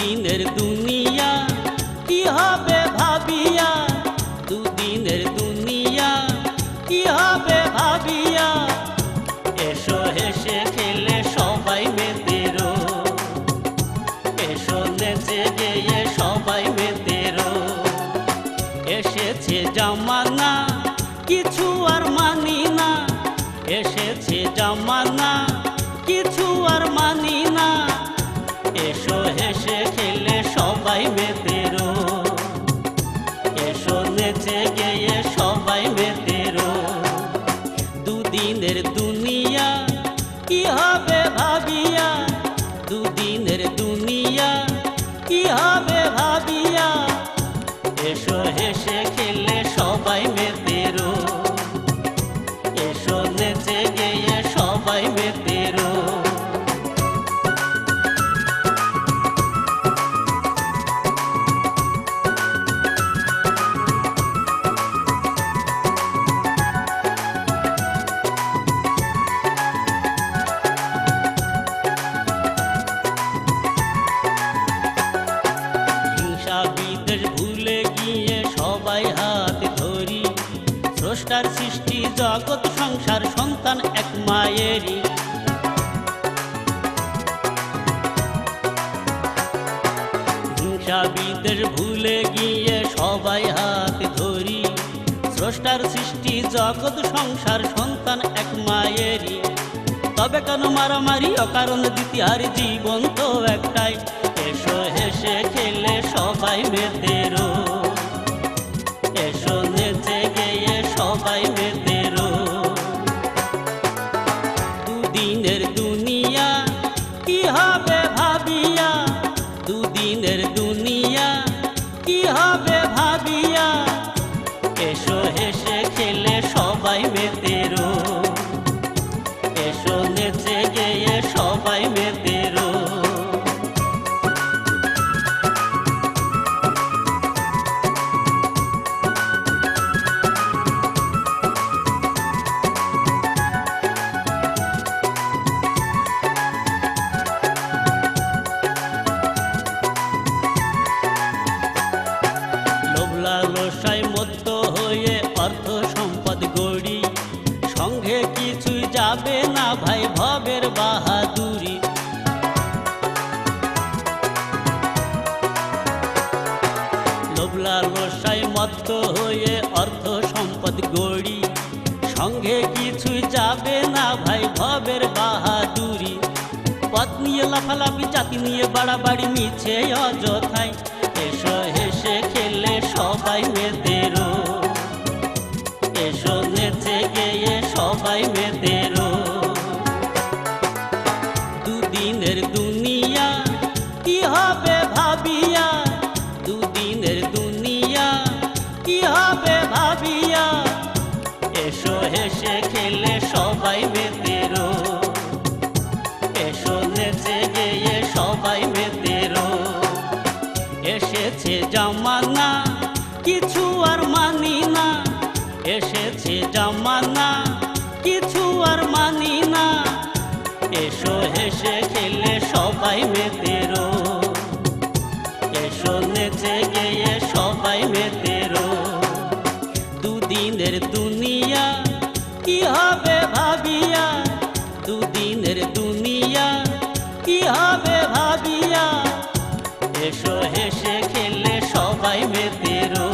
দুদিনের দুনিয়া, কি হবে ভাবিয়া? দুদিনের দুনিয়া, কি হবে ভাবিয়া? এসো, হেসে খেলে সবাই মেতেরো এসো, নেচে গেয়ে সবাই মেতেরো এসেছে জামানা দুনিয়া কি হবে ভাবিয়া? দুদিনের দুনিয়া কি হবে সৃষ্টি জগৎ, সংসার, সন্তান এক মায়েরই। হিংসা বিদ্বেষ ভুলে গিয়ে সবাই হাত ধরি। স্রষ্টার সৃষ্টি জগৎ, সংসার, সন্তান এক মায়েরই। তবে কেন মারামারি অকারণ দ্বিতীয়ার জীবন তো একটাই। এসো হেসে খেলে সবাই মেতেরো দুদিনের দুনিয়া কি হবে ভাবিয়া? দুদিনের দুনিয়া কি হবে ভাবিয়া? এসো লোসায় মত্ত হয়ে অর্থ সম্পদ গড়ি। সঙ্গে কিছুই যাবে না ভাই ভবের বাহাদুরি। লোভলা লোসায় মত্ত হয়ে অর্থ সম্পদ গড়ি। সঙ্গে কিছুই যাবে না ভাই ভবের বাহাদুরি। পথ নিয়ে লাফালাফি জাতি নিয়ে বাড়াবাড়ি মিছে অযথায় দুদিনের দুনিয়া, কি হবে ভাবিয়া? দুদিনের দুনিয়া, কি হবে ভাবিয়া? এসো, হেসে খেলে সবাই মেতেরো এসো, নেচে গেয়ে সবাই মেতেরো এসেছে জামানা, কিছু আর মানি না। এসেছে জামানা এসো, হেসে খেলে সবাই মেতের এসো, নেচে গেয়ে সবাই মেতের দুদিনের দুনিয়া কি হবে ভাবিয়া? দুদিনের দুনিয়া কি হবে ভাবিয়া? এসো, হেসে খেলে সবাই মেতেরো